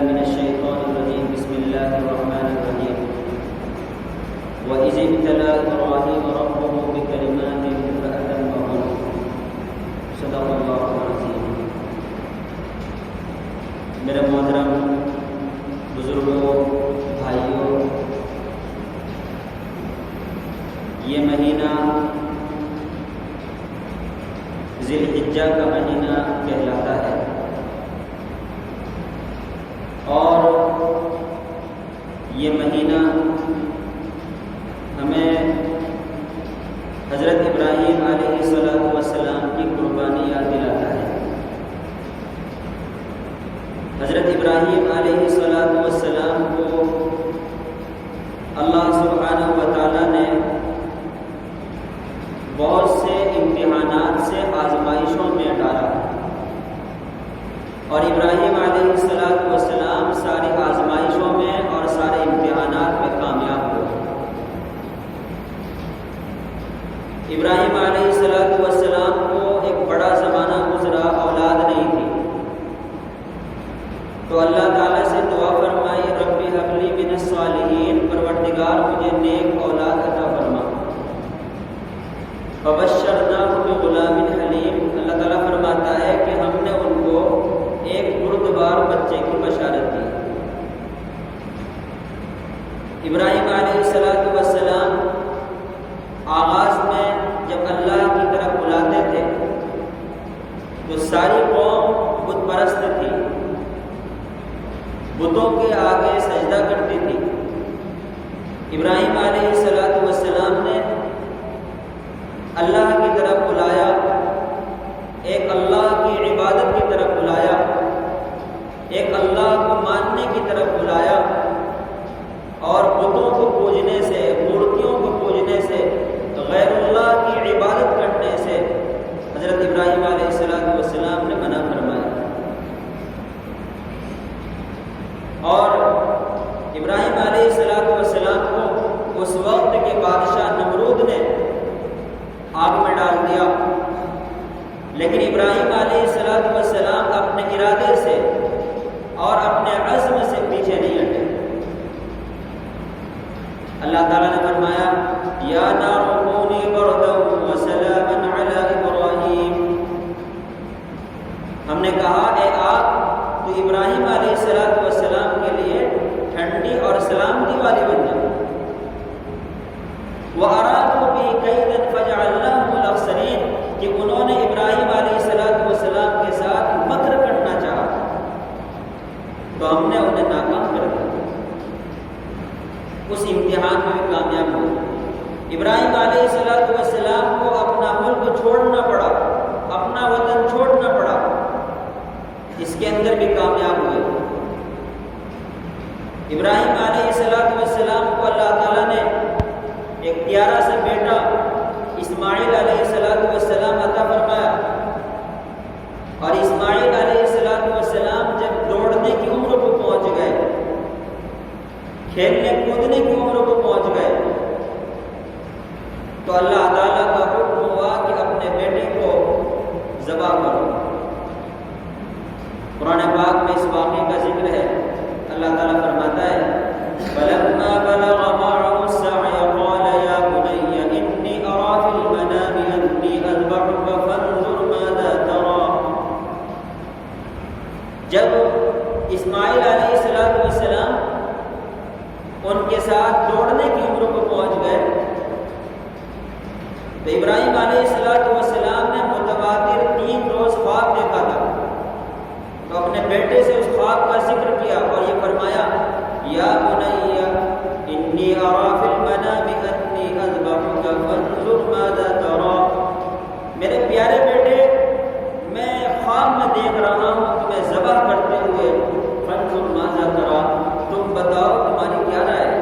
من الشيطان الرجيم. بسم الله الرحمن الرحيم. وإذ ابتلى إبراهيم ربه بكلمات فأتمهن صدق الله العظيم. میرے محترم بزرگوں، بھائیوں، یہ مہینہ ذی الحجہ کا مہینہ کہلاتا ہے اور یہ مہینہ ہمیں حضرت ابراہیم علیہ السلام وسلام کی قربانی یاد دلاتا ہے۔ حضرت ابراہیم علیہ السلام والسلام کو اللہ سبحانہ و تعالیٰ نے بہت سے امتحانات سے آزمائشوں میں ڈالا۔ اور ابراہیم علیہ السلام والسلام ساری آزمائشوں ابراہیم علیہ السلام والسلام کو ایک بڑا زمانہ گزرا، اولاد نہیں تھی۔ تو اللہ تعالیٰ سے دعا فرمائی رب حبلی من الصالحین، پروردگار مجھے نیک اولاد عطا فرما۔ فبشرناہ بغلام حلیم۔ اللہ تعالیٰ فرماتا ہے کہ ہم نے ان کو ایک بردبار بچے کی بشارت دی۔ ابراہیم علیہ السلام والسلام آغاز میں جب اللہ کی طرف بلاتے تھے تو ساری قوم بت پرست تھی بتوں کے آگے سجدہ کرتی تھی ابراہیم علیہ السلاۃ والسلام نے اللہ کی طرف بلایا ایک اللہ کی عبادت کی طرف بلایا ایک اللہ کو ماننے کی طرف بلایا اور بتوں کو پوجنے سے مورتیوں کو پوجنے سے غیر اللہ کی عبادت کرنے سے حضرت ابراہیم علیہ السلام والسلام نے منع فرمایا اور ابراہیم علیہ السلام والسلام کو اس وقت کے بادشاہ نمرود نے آگ میں ڈال دیا۔ لیکن ابراہیم علیہ السلام والسلام اپنے ارادے سے اور اپنے عزم سے پیچھے نہیں ہٹے۔ اللہ تعالیٰ نے فرمایا، یا علی ابراہیم ہم نے کہا، اے آگ، تو ابراہیم علیہ السلام والسلام ٹھنڈی اور سلامتی والی بن جائے وہ آرام بھی کئی دن فجا اللہ کہ انہوں نے ابراہیم علیہ السلام والسلام کے ساتھ مکر کرنا چاہا۔ تو ہم نے انہیں ناکام کر دیا۔ اس امتحان میں بھی کامیاب ہوئے ابراہیم علیہ السلام والسلام کو اپنا ملک چھوڑنا پڑا اپنا وطن چھوڑنا پڑا اس کے اندر بھی کامیاب ہوئے ابراہیم علیہ السلام والسلام کو اللہ تعالیٰ نے ایک پیارا سا بیٹا اسماعیل علیہ السلام والسلام عطا فرمایا۔ اور اسماعیل علیہ السلام والسلام جب دوڑنے کی عمر کو پہنچ گئے، کھیلنے کودنے کی عمر کو پہنچ گئے، تو اللہ تو ابراہیم علیہ السلام والسلام نے متبادر تین روز خواب دیکھا تھا۔ تو اپنے بیٹے سے اس خواب کا ذکر کیا اور یہ فرمایا، یا بنیا انی ارا فی المنام انی اذبحک فانظر ماذا ترى میرے پیارے بیٹے، میں خواب میں دیکھ رہا ہوں، تمہیں ذبح کرتے ہوئے فانظر ماذا ترى تم بتاؤ تمہاری کیا رائے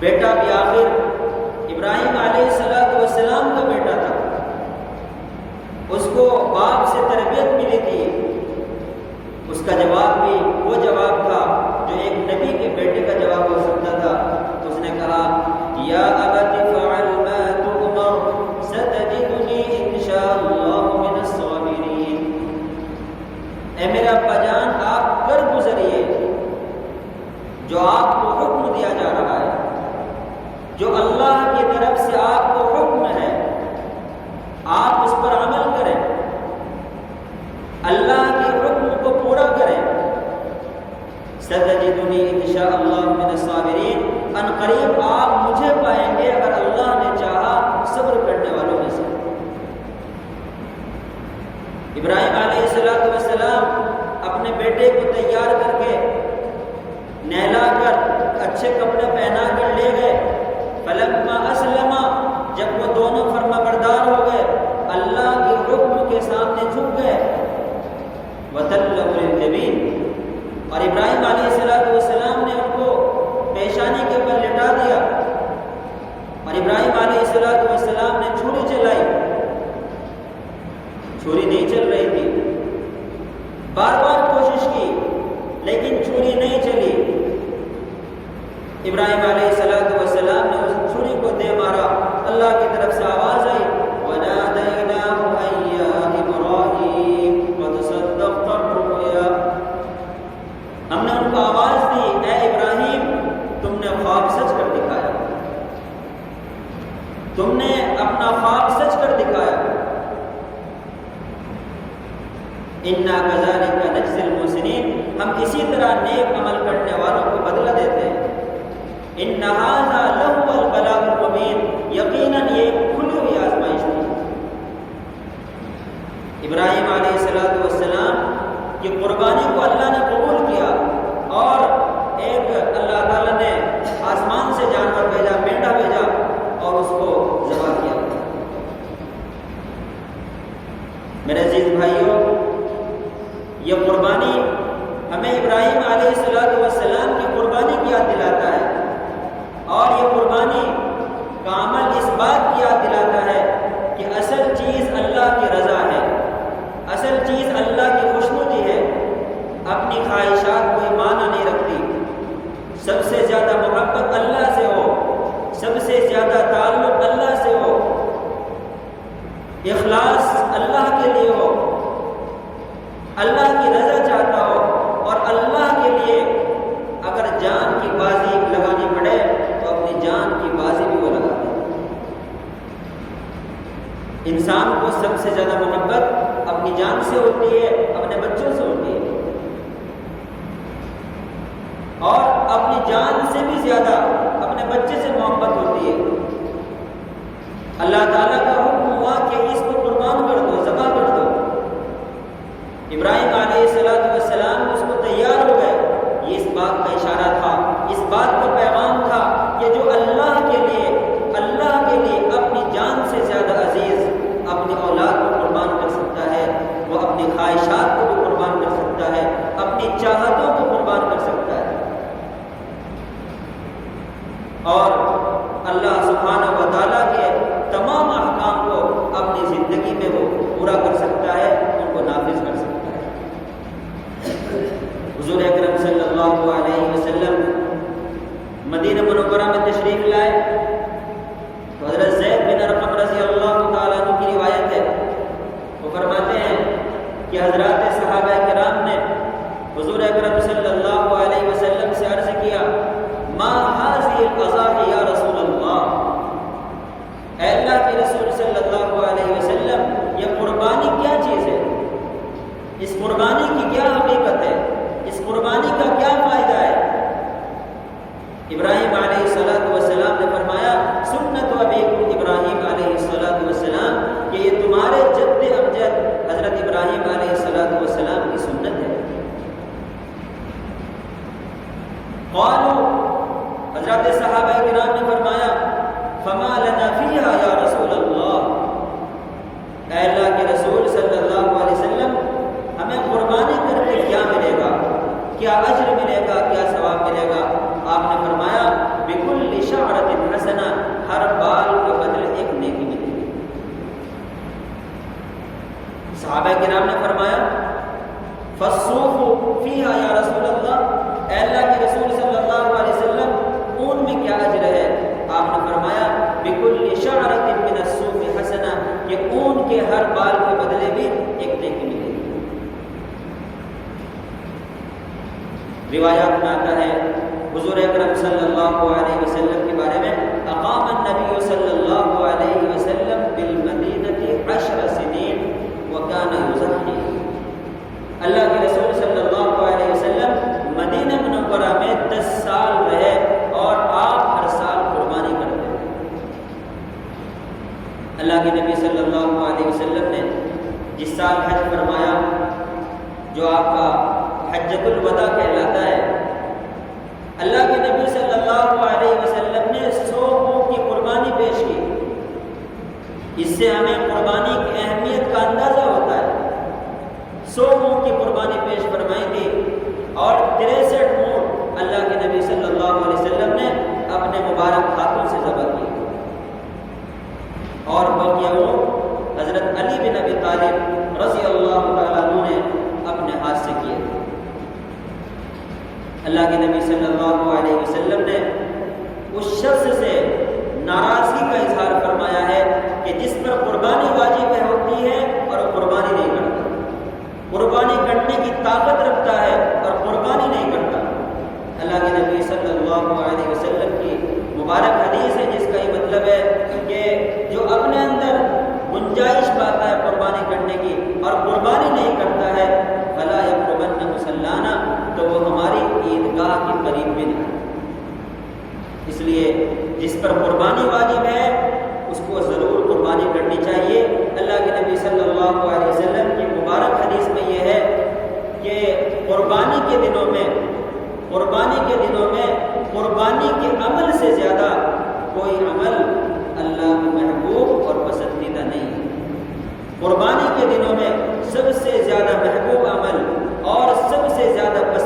بیٹا بھی آخر ابراہیم السلام اپنے بیٹے کو تیار کر کے نہلا کر اچھے کپڑے پہنا کر لے گئے۔ فلما اسلم جب وہ دونوں فرما بردار ہو گئے، اللہ کے حکم کے سامنے جھک گئے۔ وطلبین اور ابراہیم علیہ السلام والسلام نے ان کو پیشانی کے اوپر لٹا دیا۔ اور ابراہیم علیہ السلام والسلام نے چھری چلائی۔ چھری نہیں چل رہی۔ تھی بار بار کوشش کی، لیکن چھری نہیں چلی۔ ابراہیم علیہ السلام والسلام نے اس چھری کو دے مارا۔ اللہ کی طرف سے آواز آئی۔ ہم نے ان کو آواز دی، اے ابراہیم، تم نے خواب سچ کر دکھایا۔ تم نے اپنا خواب سچ کر دکھایا انا گزارے کا نجز المحسنین ہم اسی طرح نیک عمل کرنے والوں کو بدلہ دیتے ہیں۔ ان نہذا لہو البلاء المبین یقیناً یہ کھلی ہوئی آزمائش تھی۔ ابراہیم علیہ السلام والسلام کی قربانی کو اللہ نے قبول کیا اور ایک اللہ تعالیٰ نے آسمان سے جانور بھیجا مینڈا بھیجا اور اس کو ذبح کیا میرے عزیز بھائیوں یہ قربانی ہمیں ابراہیم علیہ السلام والسلام کی قربانی کی یاد دلاتا ہے اور یہ قربانی کا عمل اس بات کی یاد دلاتا ہے کہ اصل چیز اللہ کی رضا ہے اصل چیز اللہ کی خوشنودی ہے اپنی خواہشات کوئی معنی نہیں رکھتی سب سے زیادہ محبت اللہ سے ہو، سب سے زیادہ تعلق اللہ سے ہو، اخلاص اللہ کے لیے ہو۔ اللہ کی رضا چاہتا ہو اور اللہ کے لیے اگر جان کی بازی لگانی پڑے تو اپنی جان کی بازی بھی وہ لگا دے۔ انسان کو سب سے زیادہ محبت اپنی جان سے ہوتی ہے اپنے بچوں سے ہوتی ہے اور اپنی جان سے بھی زیادہ اپنے بچے سے محبت ہوتی ہے۔ اللہ تعالیٰ کا حکم ہوا کہ اس کو قربان کر دو ذبح کر دو۔ ابراہیم علیہ السلام والسلام اس کو تیار ہو گئے۔ یہ اس بات کا اشارہ تھا، اس بات کا پیغام تھا کہ جو اللہ کے لیے، اللہ کے لیے اپنی جان سے زیادہ عزیز اپنی اولاد کو قربان کر سکتا ہے۔ وہ اپنی خواہشات کو بھی قربان کر سکتا ہے۔ اپنی چاہتوں کو قربان کر سکتا ہے اور اللہ سبحانہ و تعالیٰ کے تمام احکام کو اپنی زندگی میں وہ پورا کر سکتا ہے، ان کو نافذ کر سکتا ہے۔ حضور اکرم صلی اللہ علیہ وسلم مدینہ منورہ میں تشریف لائے۔ حضرت زید بن رقم رضی اللہ تعالیٰ کی روایت ہے۔ وہ فرماتے ہیں کہ حضرات صحابہ کرام نے حضور اکرم صلی اللہ علیہ وسلم سے عرض کیا ما حاضی القضاء یا رسول اللہ اے اللہ کے رسول صلی اللہ علیہ وسلم یہ قربانی کیا چیز ہے اس قربانی کی کیا حقیقت ہے اس قربانی کا کیا فائدہ ہے ابراہیم علیہ السلام والسلام نے فرمایا سنت و ابیکم ابراہیم علیہ السلام والسلام کہ یہ تمہارے جد امجد حضرت ابراہیم علیہ السلام والسلام کی سنت ہے قالوا حضرت صحابہ کرام نے فرمایا فما لنا فیہا یا رسول اللہ اے اللہ کے رسول صلی اللہ علیہ وسلم ہمیں قربانی کر کے کیا ملے گا کیا اجر ملے گا کیا ثواب ملے گا آپ نے فرمایا بکل شعرت حسنہ ہر بال کے بدلے ایک نیکی ملے گی صحابہ کرام نے فرمایا فصوف فیہا یا رسول اللہ اے اللہ کے رسول صلی اللہ علیہ وسلم اون میں کیا اجر ہے؟ آپ نے فرمایا بکل شعرت من الصوف حسنہ کہ اون کے ہر بال کے بدلے بھی ایک نیکی ملے گی. روایات میں آتا ہے، حضور اکرم صلی اللہ علیہ وسلم کے بارے میں، اقام النبی صلی اللہ کانا یزحی اللہ کے رسول صلی اللہ علیہ وسلم مدینہ منورہ میں دس سال رہے اور آپ ہر سال قربانی کرتے اللہ کے نبی صلی اللہ علیہ وسلم نے جس سال حج فرمایا، جو آپ کا حجت الوداع کے ہے اللہ کے نبی صلی اللہ علیہ وسلم نے سو کی قربانی پیش کی اس سے ہمیں قربانی کی اہمیت کا اندازہ ہوتا ہے سو منہ کی قربانی پیش فرمائی تھی اور تریسٹھ منہ اللہ کے نبی صلی اللہ علیہ وسلم نے اپنے مبارک ہاتھوں سے ذبح کی اور بقیہ وہ حضرت علی بن نبی طالب رضی اللہ تعالیٰ عنہ نے اپنے ہاتھ سے کیے اللہ کے نبی صلی اللہ علیہ وسلم نے اس شخص سے ناراضگی کا اظہار فرمایا ہے کہ جس پر قربانی واجب ہوتی ہے اور قربانی نہیں کرتا۔ قربانی کرنے کی طاقت رکھتا ہے اور قربانی نہیں کرتا۔ اللہ کے نبی صلی اللہ علیہ وسلم کی مبارک حدیث ہے، جس کا یہ مطلب ہے کہ جو اپنے اندر گنجائش پاتا ہے قربانی کرنے کی اور قربانی نہیں کرتا ہے فلا قربن مسلانہ تو وہ ہماری عیدگاہ بھی نہیں۔ اس لیے جس پر قربانی واجب ہے، اس کو ضرور قربانی کرنی چاہیے۔ اللہ کے نبی صلی اللہ علیہ وسلم کی مبارک حدیث میں یہ ہے کہ قربانی کے دنوں میں، قربانی کے دنوں میں قربانی کے عمل سے زیادہ کوئی عمل اللہ کو محبوب اور پسندیدہ نہیں۔ ہے قربانی کے دنوں میں سب سے زیادہ محبوب عمل اور سب سے زیادہ پسندیدہ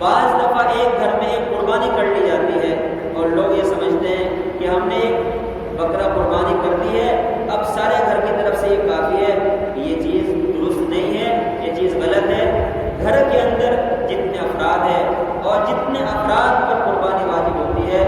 بعض دفعہ ایک گھر میں ایک قربانی کر لی جاتی ہے اور لوگ یہ سمجھتے ہیں کہ ہم نے بکرا قربانی کر دی ہے، اب سارے گھر کی طرف سے یہ کافی ہے یہ چیز درست نہیں ہے، یہ چیز غلط ہے۔ گھر کے اندر جتنے افراد ہیں اور جتنے افراد پر قربانی واجب ہوتی ہے